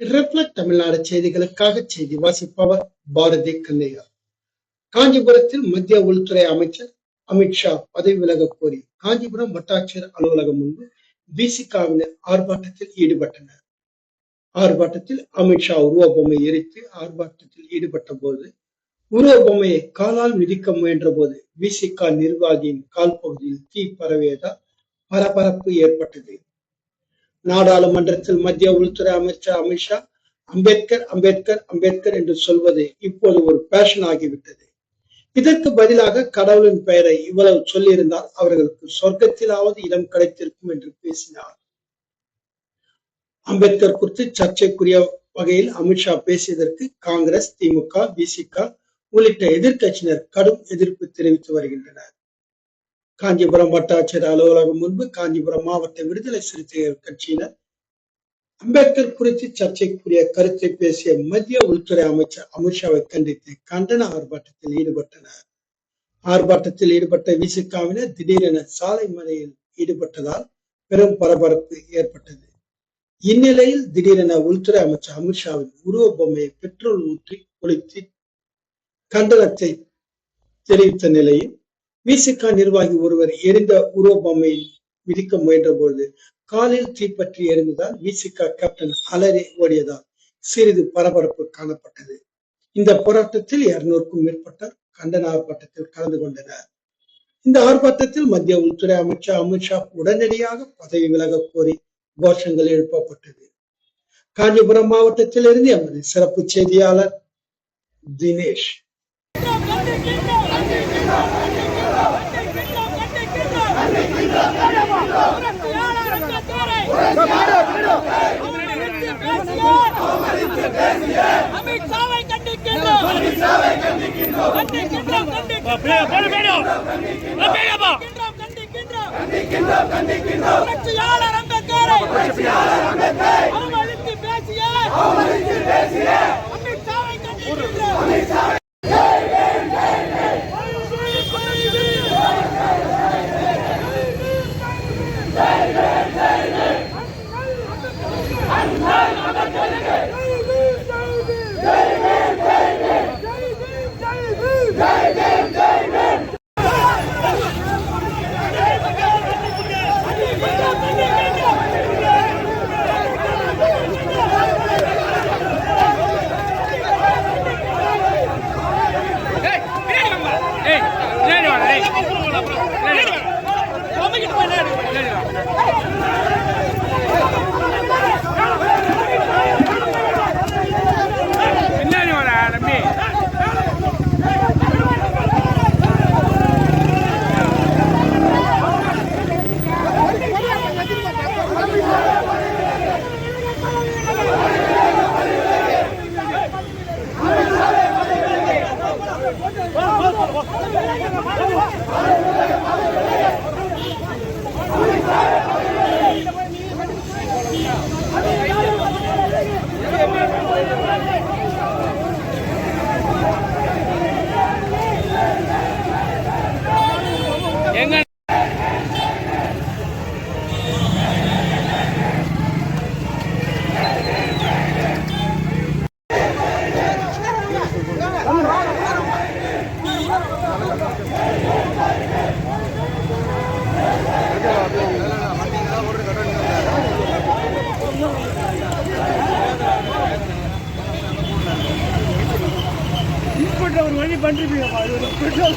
Reflect Tamil Nadu செய்திகளுக்காக செய்தி வாசிப்பவர் பாரதி கண்ணையா காஞ்சிபுரத்தில் மத்திய உள்துறை அமைச்சர் அமித்ஷா பதவி விலக கோரி காஞ்சிபுரம் வட்டாட்சியர் அலுவலகம் முன்பு பிசிகாவினர் ஆர்ப்பாட்டத்தில் ஈடுபட்டனர். ஆர்ப்பாட்டத்தில் அமித்ஷா உருவ பொம்மை எரித்து ஆர்ப்பாட்டத்தில் ஈடுபட்ட போது உருவ பொம்மையை காலால் மிதிக்க முயன்ற போது விசிகா நிர்வாகியின் கால் பகுதியில் தீ பரவியதால் பரபரப்பு ஏற்பட்டது. நாடாளுமன்றத்தில் மத்திய உள்துறை அமைச்சர் அமித்ஷா அம்பேத்கர் அம்பேத்கர் அம்பேத்கர் என்று சொல்வது இப்போது ஒரு பேஷன் ஆகிவிட்டது. இதற்கு பதிலாக கடவுளின் பெயரை இவ்வளவு சொல்லியிருந்தால் அவர்களுக்கு சொர்க்கத்திலாவது இடம் கிடைத்திருக்கும் என்று பேசினார். அம்பேத்கர் குறித்து சர்ச்சைக்குரிய வகையில் அமித்ஷா பேசியதற்கு காங்கிரஸ் திமுக பிசிக உள்ளிட்ட எதிர்க்கட்சியினர் கடும் எதிர்ப்பு தெரிவித்து வருகின்றனர். காஞ்சிபுரம் வட்டாட்சியர் அலுவலகம் முன்பு காஞ்சிபுரம் மாவட்ட விடுதலை சிறுத்தைகள் கட்சியினர் அம்பேத்கர் குறித்து சர்ச்சைக்குரிய கருத்தை பேசிய மத்திய உள்துறை அமைச்சர் அமித்ஷாவை கண்டித்து கண்டன ஆர்ப்பாட்டத்தில் ஈடுபட்டனர். ஆர்ப்பாட்டத்தில் ஈடுபட்ட விசிகாவினர் திடீரென சாலை மறியலில் ஈடுபட்டதால் பெரும் பரபரப்பு ஏற்பட்டது. இந்நிலையில் திடீரென உள்துறை அமைச்சர் அமித்ஷாவின் உருவ பொம்மையை பெட்ரோல் ஊற்றி ஒழித்து கண்டனத்தை தெரிவித்த நிலையில் விசிகா நிர்வாகி ஒருவர் எரிந்த உருவ விதிக்க மிதிக்க முயன்ற பொழுது காலில் தீப்பற்றி எரிந்ததால் விசிகா கேப்டன் அலறி ஓடியதால் சிறிது பரபரப்பு காணப்பட்டது. இந்த போராட்டத்தில் இருநூறுக்கும் மேற்பட்டோர் கண்டன ஆர்ப்பாட்டத்தில் கலந்து கொண்டனர். இந்த ஆர்ப்பாட்டத்தில் மத்திய உள்துறை அமைச்சர் அமித்ஷா உடனடியாக பதவி விலக கோரி கோஷங்கள் எழுப்பப்பட்டது. காஞ்சிபுரம் மாவட்டத்தில் இருந்து எமது சிறப்பு செய்தியாளர் தினேஷ். அமித்ஷாவை கண்டிக்கின்றோம் கண்டிக்கின்றோம் கண்டிக்கின்றோம் கண்டிக்கின்றோம் புரட்சியாளர் அம்பேத்கரை போய் ஒரு வழி பண்ணிருப்பீங்கப்பா. இது ஒரு பெட்ரோல்